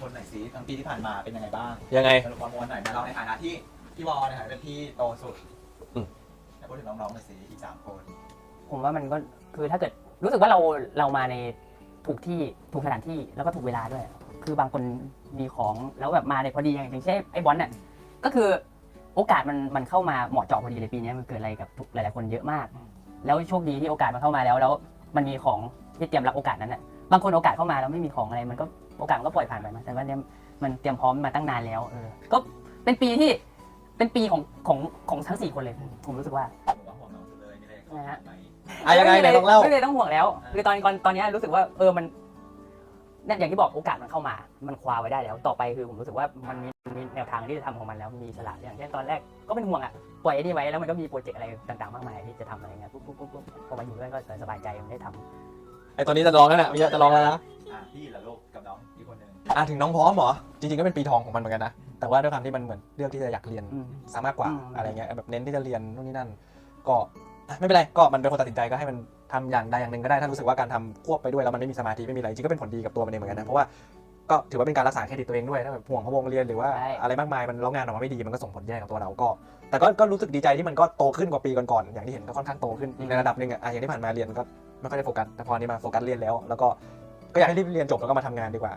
คนหน่อยสิทั้งปีที่ผ่านมาเป็นยังไงบ้างยังไง สรุปความมวลหน่อยนะเราในฐานะที่พี่วอลในฐานะเป็นพี่โตสุดอืม แต่พูดถึงน้องๆหน่อยสิอีกสามคนผมว่ามันก็คือถ้าเกิดรู้สึกว่าเราเรามาในถูกที่ถูกสถานที่แล้วก็ถูกเวลาด้วย คือบางคนมีของแล้วแบบมาในพอดีอย่างอย่างเช่นไอ้บอลเนี่ยก็คือโอกาสมันมันเข้ามาเหมาะเจาะพอดีเลยปีนี้มันเกิดอะไรกับทุกหลาย ๆ คนเยอะมาก แล้วโชคดีที่โอกาสมันเข้ามาแล้ว แล้วมันมีของที่เตรียมรับโอกาสนั้นน่ะบางคนโอกาสเข้ามาแล้วไม่มีของอะไรมันก็ โอกาสมันก็ปล่อยผ่านไปมาแต่ว่าเนี่ยมันเตรียมพร้อมมาตั้งนานแล้วเออก็เป็นปีที่เป็นปีของของของทั้งสี่คนเลยผมรู้สึกว่าผมว่าห่วงน้องสุดเลยมีอะไรนะฮะไหมอะยังไงไหนลองเล่าไม่เลยต้องห่วงแล้วคือตอนตอนตอนนี้รู้สึกว่าเออมันเนี่ยอย่างที่บอกโอกาสมันเข้ามา มันคว้าไว้ได้แล้ว ต่อไปคือผมรู้สึกว่ามันมีมีแนวทางที่จะทำของมันแล้วมีอิสละอย่างเช่นตอนแรกก็เป็นห่วงอะปล่อยไอ้นี่ไว้แล้วมันก็มีโปรเจกต์อะไรต่างๆมากมายที่จะทำอะไรเงี้ยปุ๊บปุ๊บปุ๊บปุ๊บพอมาอยู่ด้วยก็สบายใจมันได้ทำไอตอนนี้จะลองแล้วน่ะมีจะลองแล้วนะอะพี่ละลูกกับน้ องอีกคนหนึ่งอะถึงน้องพร้อมเหรอ จริงๆก็เป็นปีทองของมันเหมือนกันนะ แต่ว่าด้วยความที่มันเหมือนเลือกที่จะอยากเรียนอืม ซะมากกว่าอืม อะไรเงี้ยแบบเน้นที่จะเรียนนู่นนี่นั่น ก็อะไม่เป็นไรก็มันเป็นคนตัดสินใจก็ให้มันทำอย่างใดอย่างหนึ่งก็ได้ถ้ารู้สึกว่าการทำควบไปด้วยแล้วมันไม่มีสมาธิไม่มีอะไรจริงก็เป็นผลดีกับตัวมันเองเหมือนกันนะเพราะว่าก็ถือว่าเป็นการรักษาเครดิตตัวเองด้วยถ้าแบบห่วงพะวงเรียนหรือว่าใช่ อะไรมากมายมันแล้วงานออกมาไม่ดีมันก็ส่งผลแย่กับตัวเราก็ แต่ก็ก็รู้สึกดีใจที่มันก็โตขึ้นกว่าปีก่อนๆอย่างที่เห็นก็ค่อนข้างโตขึ้นอีกในระดับหนึ่งอะอะอย่างที่ผ่านมาเรียนก็ไม่ค่อยได้โฟกัสแต่พอนี้มาโฟกัสเรียนแล้ว แล้วก็ ก็อยากให้รีบเรียนจบแล้วก็มาทำงานดีกว่า